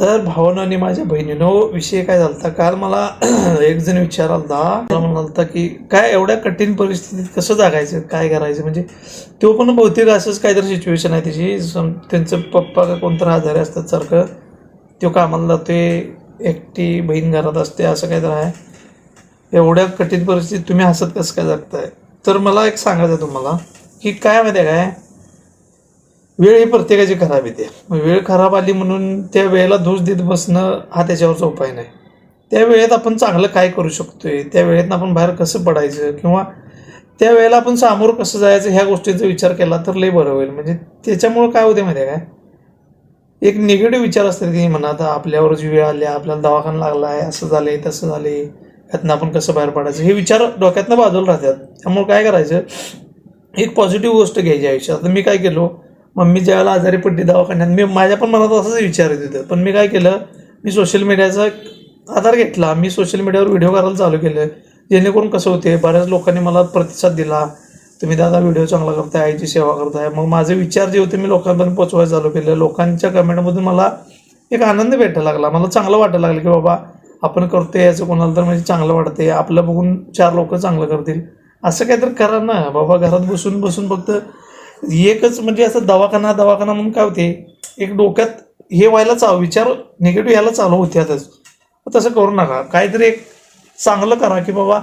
तर भावना आणि माझ्या बहिणीनो विषय काय झालता काल मला एक जण होता मला होता की काय एवढ्या कठीण परिस्थितीत कसं जागायचं काय करायचं? म्हणजे तो पण बहुतेक असंच काहीतरी सिच्युएशन आहे त्याची सम- त्यांचं पप्पा का कोणतरी आजारी असतात सारखं तो कामाला जाते एकटी बहीण घरात असते असं काहीतरी आहे. एवढ्या कठीण परिस्थितीत तुम्ही हसत कसं काय जगताय? तर मला एक सांगायचं तुम्हाला की काय माहिती आहे काय? वेळ ही प्रत्येकाची खराब येते. वेळ खराब आली म्हणून त्या वेळेला दोष देत बसणं हा त्याच्यावरचा उपाय नाही. त्या वेळेत आपण चांगलं काय करू शकतोय? त्या वेळेत आपण बाहेर कसं पडायचं? किंवा त्या वेळेला आपण सामोरं कसं जायचं ह्या गोष्टींचा विचार केला तर लय बरं होईल. म्हणजे त्याच्यामुळं काय होते माहिती आहे काय? एक निगेटिव्ह विचार असतात की म्हणा आता आपल्यावरच वेळ आली आपल्याला दवाखाना लागला आहे असं झालंय तसं झालंय यातनं आपण कसं बाहेर पडायचं? हे विचार डोक्यातनं बाजूला राहतात. त्यामुळे काय करायचं? एक पॉझिटिव्ह गोष्ट घ्यायची आयुष्यात. आता मी काय केलो? मम्मी ज्यावेळेला आजारी पडली दवाखान्यात मी माझ्या पण मनात असंच विचार येत होतं पण मी काय केलं मी सोशल मीडियाचा आधार घेतला. मी सोशल मीडियावर व्हिडिओ करायला चालू केलं. जेणेकरून कसं होते बऱ्याच लोकांनी मला प्रतिसाद दिला. तुम्ही दादा व्हिडिओ चांगला करताय आईची सेवा करताय. मग माझे विचार जे होते मी लोकांपर्यंत पोचवायला चालू केलं. लोकांच्या कमेंटमधून मला एक आनंद भेटायला लागला. मला चांगलं वाटायला लागलं की बाबा आपण करतोय याचं कोणाला तर म्हणजे चांगलं वाटतंय. आपलं बघून चार लोक चांगलं करतील. असं काहीतरी करा ना. बाबा घरात बसून बसून फक्त एकच म्हणजे असं दवाखाना दवाखाना म्हणून काय होते एक डोक्यात हे व्हायला चा विचार निगेटिव्ह यायला चालू होत्यातच तसं करू नका. काहीतरी एक चांगलं करा की बाबा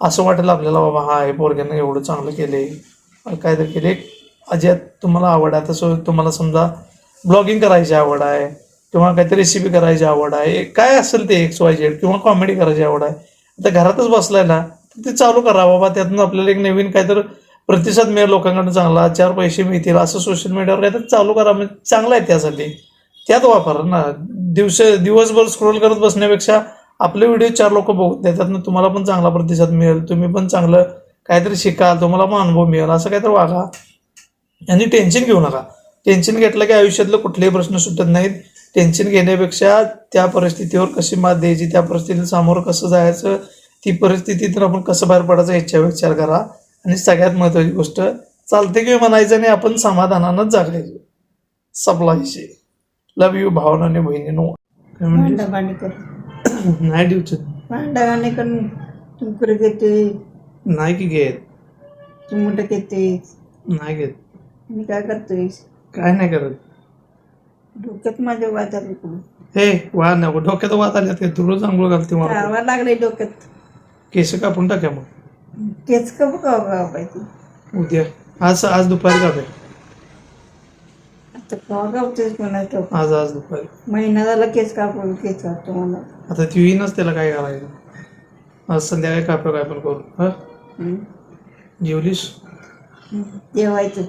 असं वाटेल आपल्याला बाबा हा हे पोरग्यानं एवढं चांगलं केले काहीतरी केले एक अजियात तुम्हाला आवड आहे. तसं तुम्हाला समजा ब्लॉगिंग करायची आवड आहे किंवा काहीतरी रेसिपी करायची आवड आहे. काय असेल ते एक्स वाय झेड किंवा कॉमेडी करायची आवड आहे. आता घरातच बसलाय ना तर ते चालू करा. बाबा त्यातून आपल्याला एक नवीन काहीतरी प्रतिसाद मिळेल लोकांकडून चांगला चार पैसे मिळतील असं सोशल मीडियावर काहीतरी चालू करा. म्हणजे चांगलं आहे त्यासाठी. त्यात वापरा ना. दिवस दिवसभर स्क्रोल करत बसण्यापेक्षा आपले व्हिडिओ चार लोक बघू त्याच्यातनं तुम्हाला पण चांगला प्रतिसाद मिळेल. तुम्ही पण चांगलं काहीतरी शिकाल तुम्हाला पण अनुभव मिळेल असं काहीतरी वागा. आणि टेन्शन घेऊ नका. टेन्शन घेतलं की आयुष्यातलं कुठलेही प्रश्न सुटत नाहीत. टेन्शन घेण्यापेक्षा त्या परिस्थितीवर कशी मात द्यायची त्या परिस्थितीला सामोरं कसं जायचं ती परिस्थितीतून आपण कसं बाहेर पडायचं याच्यावर विचार करा. आणि सगळ्यात महत्त्वाची गोष्ट चालते किंवा म्हणायचं आणि आपण समाधानानंच जगायचं सपला विषय. लव यू भावना आणि बहिणीनो. नाही डिवचत भांडा भांडी करून तू परत येते. नाही की घेत. तू मोठं येते नाही घेत. मी काय करतोयस? काय नाही करत. डोक्यात माझ्या वाजायला इकडून हे वा नको. डोक्यात वाद आल्यात ते तुला चांगलं घालते मला. लागले डोक्यात. केस कापून टाक्या मग. तेच का बघा गाव पाहिजे उद्या. आज आज दुपारी कापे आता कवा गावतेस कोणाच ठाऊक. आज आज दुपारी. महिना झाला केस कापून केस कापतो मला आता ती येईनच त्याला काय करायचं आज संध्याकाळी कापे काय पण करू हा? जेवलीस? जेवायचं.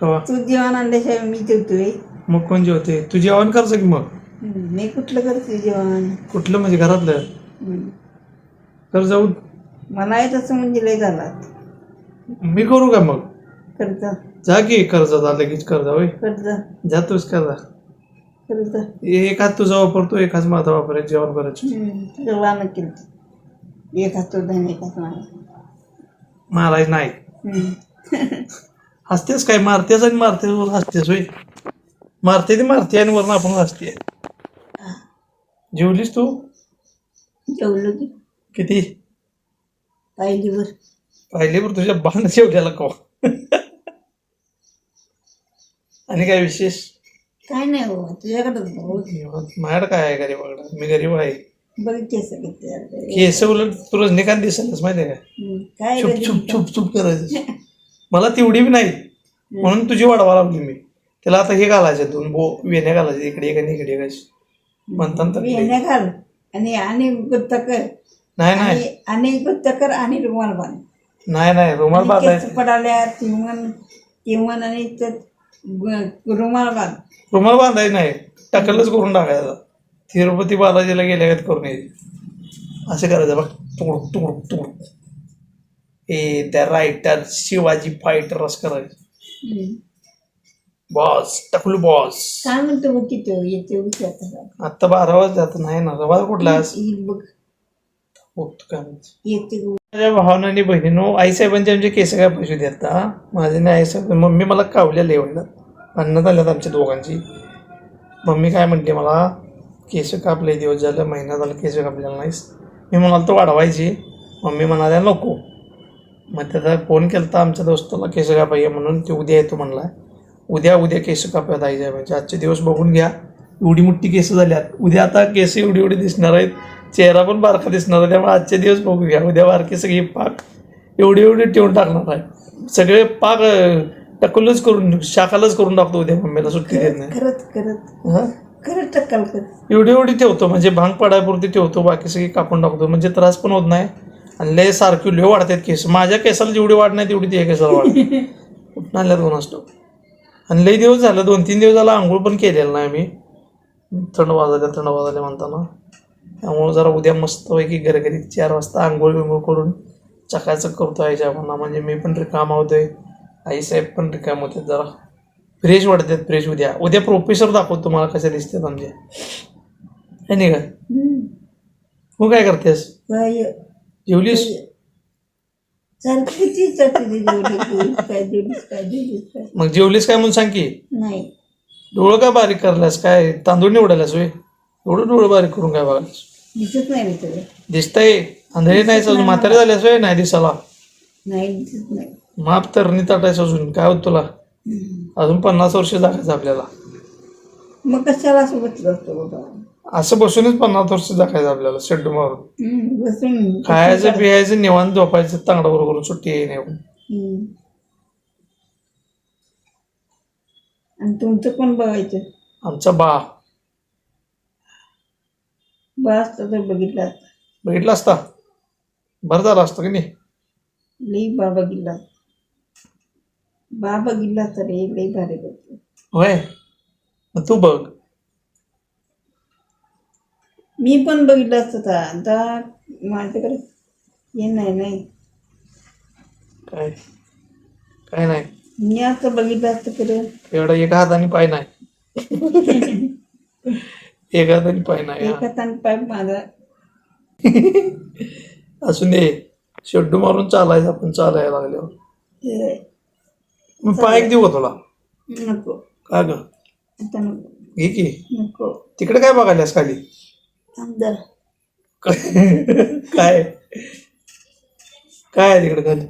कवा? तू जेवण आणल्याशिवाय मी जेवतोय. मग कोण जेवते तू जेवण करचं की मग? मी कुठलं करते जेवण? कुठलं म्हणजे घरातलं. कर जाऊ. मला आहे तसं म्हणजे लय झाला. मी करू का मग? करता जा की कर्ज जा लगेच कर्जा होय? करता जा तूच कर्जा. करता एक हात तुझा वापरतो एक हात माझा वापरायचं जेवण करायचं. तुझं केलं एक हात तो धन एक हात माझा मारायचं नाही. हं. हसतेस काय? मारतेस आणि मारतेस वर हसतेस होय? मारते ती मारते आणि वरून आपण हसते. जेवलीस तू? जेवलो की. किती? पाहिलीवर पाहिले बरं तुझ्या बाण जेवल्याला कवा? आणि काय विशेष? काय नाही हो तुझ्याकडे माझ्याकडे काय आहे गरीबाकडं मी गरीब आहे. बघितले सगळे केस उलट तू. रजनीकांत दिसलच माहिती आहे का? काय चुप चुप चुप चुप करायचं. मला तेवढी बी नाही. म्हणून तुझी वाढवा लागली मी. त्याला आता हे घालायचं दोन बो वेण्या घालायचे इकडे एक आणि इकडे एक अशी. म्हणतात तर ते. येण्या घाल आणि आणि गुत्त कर नाही नाही. आणि आणि गुत्त कर आणि रुमाल बांध. नाही नाही रुमाल बांधायचं. केस पडाल्या तिमन तिमन आणि गु- रुमाल बांध. रुमाल बांधायचं नाही. टकलच करून टाकायचा. तिरुपती बालाजीला गेल्यागत करून यायची. असं करायचं बघ. तुकडूक तुकडूक तुकडूक ए त्या रायटर शिवाजी फायटर असं करायचं. बॉस टकलू बॉस. काय म्हणतो मग किती येते आत्ता बारा वाजता नाही ना. रवा कुठला? आज बघ. येते गं. माझ्या भावना आणि बहिणीनो आईसाहेबांचे आमचे केस काय पैसे देता माझे नाही आईसाहेब मम्मी मला कावल्या लेवायला भांडणात आल्यात आमच्या दोघांची. मम्मी काय म्हणते मला? केस कापले दिवस झालं महिना झाला केस कापलेला नाहीस. मी म्हणाल तर वाढवायची. मम्मी म्हणाल्या नको. मग त्याचा फोन केला तर आमच्या दोस्ताला केस कापाय म्हणून. ते उद्या येतो म्हणला. उद्या उद्या केस आहे म्हणजे आजचे दिवस बघून घ्या. एवढी मोठी केस झाल्यात. उद्या आता केस एवढी एवढी दिसणार आहेत. चेहरा पण बारका दिसणार आहे. त्यामुळे आजचे दिवस बघून घ्या उद्या बारके सगळी पाक एवढी एवढी ठेवून टाकणार आहे. सगळे पाक टकलच करून शाखालच करून टाकतो उद्या मम्मीला सुट्टी देत नाही करत करत हां? करत टक्कल करत एवढी एवढी ठेवतो. म्हणजे भांग पडायपुरती ठेवतो. बाकी सगळी कापून टाकतो. म्हणजे त्रास पण होत नाही. आणि लय सारखी लय वाढतात केस. माझ्या केसाला जेवढी वाढ नाही तेवढी त्या केसाला वाढ. आल्या दोन असतो? आणि लय दिवस झालं दोन तीन दिवस झाला आंघोळ पण केलेलं नाही मी थंड वाजल्या थंड वाजल्या म्हणताना. त्यामुळं जरा उद्या मस्तपैकी घरघरी चार वाजता आंघोळ बिंघोळ करून चकाचक करतो याच्या म्हणा म्हणजे मी पण रिकाम होतोय. आईसाहेब पण रिकाम होते जरा. फ्रेश वाटतात फ्रेश उद्या. उद्या प्रोफेसर दाखवतो तुम्हाला कसे दिसतात आमचे है नाही का. तू काय करतेस? बाय जेवलीस? सारखी तीच जाते ती जेवढी जेवलीस काय जेवलीस काय जेवलीस काय. मग जेवलीस काय म्हणून सांग की? नाही. डोळं काय बारीक करल्यास? काय तांदूळ निवडायलास होय? एवढं डोळं बारीक करून काय बघायलास? दिसत नाही मी तुला दिसतंय. आंधळी नाही अजून म्हातारी झाल्यास होय नाही दिसाला नाही दिसत नाही. माप तरणी ताटायचं अजून. काय होत तुला? हम्म. अजून पन्नास वर्ष जगायचं आपल्याला. मग कशाला सोबत बाबा? असं बसूनच पन्नास वर्ष जगायचं आपल्याला शेड्डू मारून. हम्म, बसून. खायचं पियायचं निवांत झोपायचं तांगडा बरोबर सुट्टी येई नाही हम्म. आणि तुमचं पण बघायचं? आमचा बा. तर बघितला असता. बघितला असता? बरं झालं असतं की नाही? लई बा बघितला. बा बघितला तर रे लई भारी बघतो. होय? मग तू बघ. मी पण बघितलं असतं आता माझ्याकडे हे नाही नाही. काय? काय नाही. मी असं बघितलं असतं खरं. एवढा एका हाताने पाय नाही. एका हाताने पाय नाही हा. एक हाताने पाय माझा. असून दे शेड्डू मारून चालायचं आपण चालायला लागल्यावर. हे मग पाय एक देऊ का तुला? नको. का ग? आता नको. घे की. नको. तिकडे काय बघायलास खाली? आमदार काय? काय आहे तिकडे खाली?